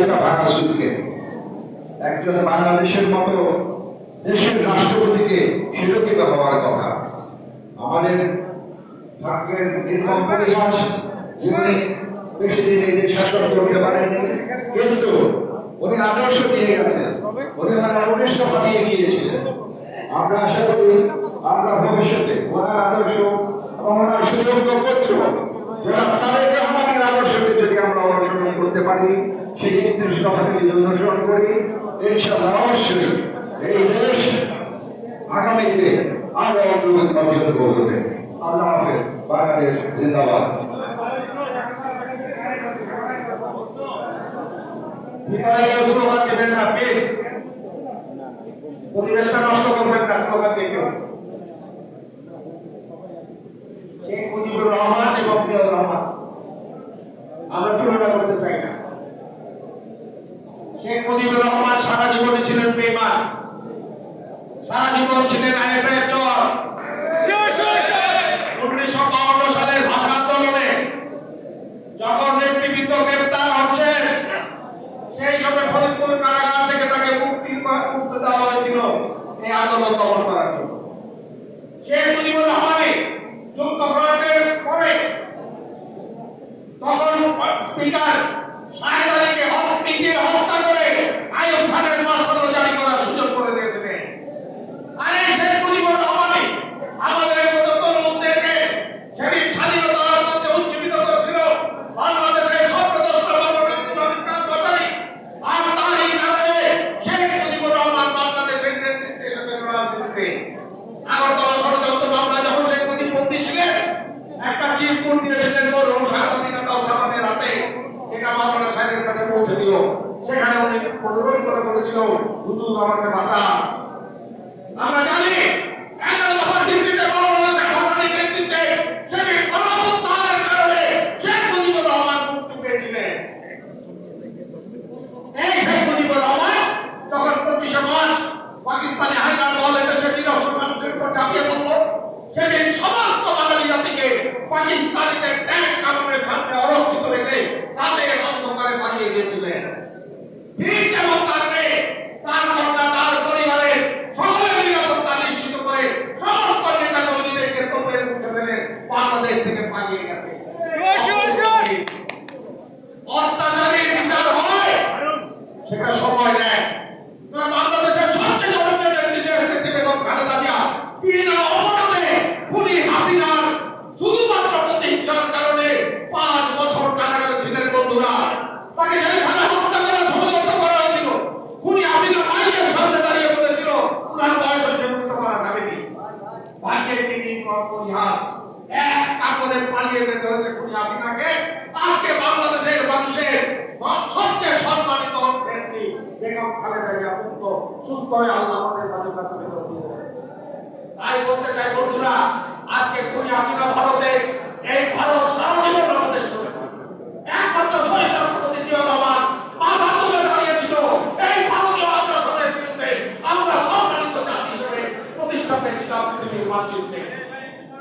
একটা ভাঙা সুটকেস একজন বাংলাদেশের মতো দেশের রাষ্ট্রপতিকে শিরোকিত হওয়ার কথা। আমাদের ভাগ্যের নির্মম পরিহাস যিনি বেশি দিন এই দেশ শাসন করতে পারেননি, কিন্তু উনি আদর্শ দিয়ে গেছেন। উনি আমার আদর্শ বানিয়ে গিয়েছিলেন আমরা আশা করি আমরা ভবিষ্যতে ওনার আদর্শ এবং ওনার সুযোগ্য পুত্র যারা তাদের রহমানের আদর্শকে যদি আমরা অনুসরণ করতে পারি সেই একত্রিশ দফা থেকে যদি অনুসরণ করি করবে। আল্লাহ হাফেজ বাংলাদেশ জিন্দাবাদ। ভিতরে কেউ স্লোগান দেবেন না প্লিজ পরিবেশটা নষ্ট করবেন না স্লোগান দিয়ে কেউ শেখ মুজিবুর রহমান এবং জিয়াউর রহমান আমরা তুলনা করতে চাই না শেখ মুজিবুর রহমান সারা জীবনে ছিলেন বেমান সারা জীবন ছিলেন আইএসআই চর। সেই সময় ফরিদপুর কারাগার থেকে তাকে মুক্ত দেওয়া হয়েছিল। এই আন্দোলন দমন করার জন্য। শেখ মুজিবুর রহমানের যুদ্ধকাণ্ডের পরে তখন স্পিকার শাহেদ আলীকে হক পিটিয়ে হত্যা করে আইয়ুব খানের মার্শাল জারি করার সুযোগ করে দিয়েছিলেন আর এই শেখ মুজিবুর রহমানই আমাদের মতো তরুণদেরকে সেদিন স্বাধীনতার মধ্যে উজ্জীবিত করেছিল বাংলাদেশের সর্বদস্তা বাংলাদেশ ইসলামিক ঘটানি আর তারই কারণে শেখ মুজিবুর রহমান বাংলাদেশের নেতৃত্বে এসেছেন রাজনীতিতে আগরতলা ষড়যন্ত্র মামলা যখন শেখ মুজিব বন্দী ছিলেন একটা চিরকুট দিয়েছিলেন মরহুম স্বাধীনতা ওসামাদের হাতে এটা মাওলানা সাহেবের কাছে পৌঁছে দিও অনুরোধ করে বলেছিল হুজুর, আমাকে বাঁচান। আমরা জানি তখন পাকিস্তানি হায়দার দল এদেশে মানুষের উপর ঝাঁপিয়ে পড়ল, সেদিন সমস্ত বাঙালি জাতিকে পাকিস্তানিদের সেটা সময় নেয়। বাংলাদেশের সবচেয়ে জনপ্রিয় নেত্রী বেগম খালেদা জিয়া বিনা খুনি হাসিনার শুধুমাত্র প্রতিহিংসার কারণে পাঁচ বছর কারাগারে ছিলেন বন্ধুরা। তাকে জেলখানা হত্যা করার ষড়যন্ত্র করা হয়েছিল। খুনি হাসিনা মাইকের সামনে দাঁড়িয়ে বলেছিল উনার বয়স হচ্ছে মৃত করা যাবেনি ভাগ্যের নির্মম পরিহাস এক কাপড়ে পালিয়ে যেতে হয়েছে খুনি হাসিনাকে। আজকে বাংলাদেশের মানুষের সবচেয়ে সম্মানিত নেত্রী বেগম খালেদা জিয়া মুক্ত সুস্থ হয়ে আল্লাহ আমাদের মাঝে কাছে ফেরত দিয়ে তাই বলতে চাই বন্ধুরা, আজকে খুনি হাসিনা ভারতে, এই ভারত সারা জীবন আমাদের সঙ্গে একমাত্র শহীদ রাষ্ট্রপতি জিয়া রহমান মাথা তুলে দাঁড়িয়েছিল এই ভারতীয় আগ্রাসনের বিরুদ্ধে আমরা সম্মানিত জাতি হিসেবে প্রতিষ্ঠা পেয়েছিলাম পৃথিবীর মানচিত্রে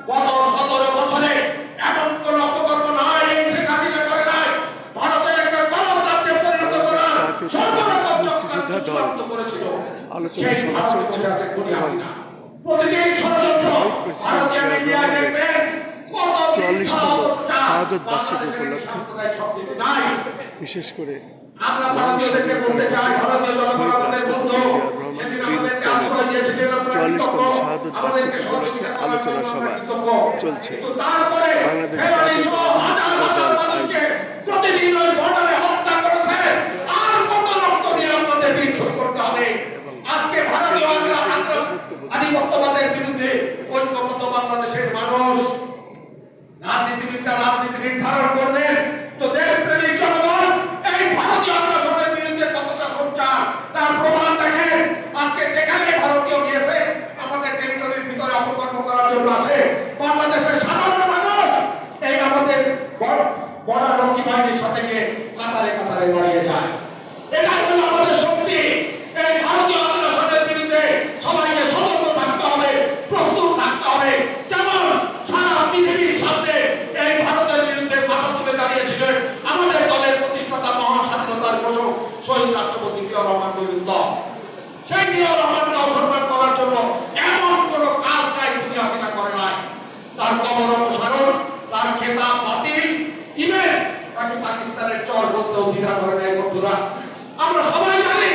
গত সতেরো বছরে এমন কোন অপকর্ম নাই এই শেখ হাসিনা করে নাই ভারতের একটা গরম রাজ্যে পরিণত করার সর্বরকম চক্রান্ত চূড়ান্ত করেছিল আলোচনা সেই সভা ভারতে চলছে বসে আছে খুনি হাসিনা। প্রতিদিন চুয়াল্লিশতম শাহাদত বার্ষিকী উপলক্ষে। সাম্প্রদায়িক শক্তিতে নাই? বিশেষ করে চুয়াল্লিশতম শাহাদত বার্ষিকী উপলক্ষে আলোচনা সভা চলছে। বাংলাদেশ জাতীয় দল প্রতিদিন ওই বর্ডারে হত্যা করেছে আর কত রক্ত দিয়ে আমাদের বিক্ষোভ করতে হবে আজকে ভারতীয় আগ্রা- আগ্রা- আধিপত্যবাদের বিরুদ্ধে ঐক্যবদ্ধ বাংলাদেশের মানুষ। রাজনীতিবিদরা রাজনীতি নির্ধারণ করবেন। তো দেশপ্রেমিক জনগণ, এই ভারতীয় আগ্রাসনের বিরুদ্ধে কতটা সোচ্চার, তার প্রমাণ দেখেন। আজকে যেখানে ভারতীয় গিয়েছে, আমাদের টেরিটরির ভিতরে অপকর্ম করার জন্য আছে। বাংলাদেশের সাধারণ মানুষ, এই আমাদের বর্ডার রক্ষী বাহিনীর সাথে গিয়ে কাতারে কাতারে দাঁড়িয়ে যায় এটাই হলো আমাদের শক্তি এই ভারতীয় আগ্রাসনের বিরুদ্ধে সবাইকে সতর্ক থাকতে হবে প্রস্তুত থাকতে হবে যেমন সারা পৃথিবীর সামনে এই ভারতের বিরুদ্ধে মাথা তুলে দাঁড়িয়েছিলেন আমাদের দলের প্রতিষ্ঠাতা মহান স্বাধীনতার ঘোষক শহীদ রাষ্ট্রপতি জিয়াউর রহমান মজুমদার জিয়াউর রহমানকে অসম্মান করার জন্য এমন কোন কাজ নাই খুনি হাসিনা করে নাই। তার কবর অপসারণ, তার খেতাব বাতিল, ইভেন তাকে পাকিস্তানের চর বলতেও দ্বিধা করে নেয় বন্ধুরা। আমরা সবাই জানি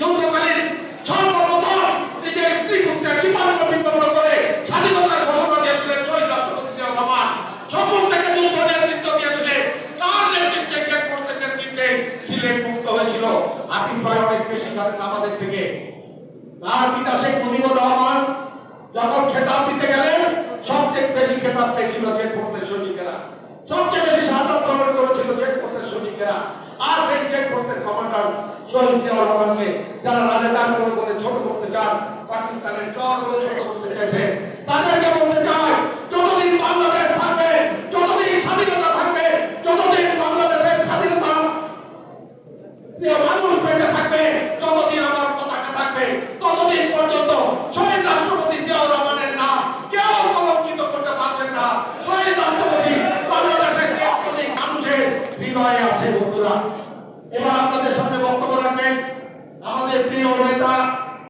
যুদ্ধকালীন সর্বপ্রথম নিজের স্ত্রী পুত্রের জীবন বিপন্ন করে স্বাধীনতার ঘোষণা দিয়েছিলেন শহীদ রাষ্ট্রপতি রহমান। সকল থেকে যুদ্ধ নেতৃত্ব দিয়েছিলেন। তার নেতৃত্বে শেখ মুজিবের নেতৃত্বে সিলেট মুক্ত হয়েছিল। আতিফ ভাই অনেক বেশি আমাদের থেকে। তার পিতা শেখ মুজিবুর রহমান যখন খেতাব দিতে গেলেন, সবচেয়ে বেশি খেতাব পেয়েছিল জেট ফোর্সের সৈনিকেরা? সবচেয়ে বেশি শাহাদাত করেছিল জেট ফোর্সের সৈনিকেরা। আর সেই জেট ফোর্সের কমান্ডার শহীদ রহমানকে যারা রাজাকার করে ছোট করতে চান, পাকিস্তানের চর ছোট করতে চাইছে, তাদেরকে বলতে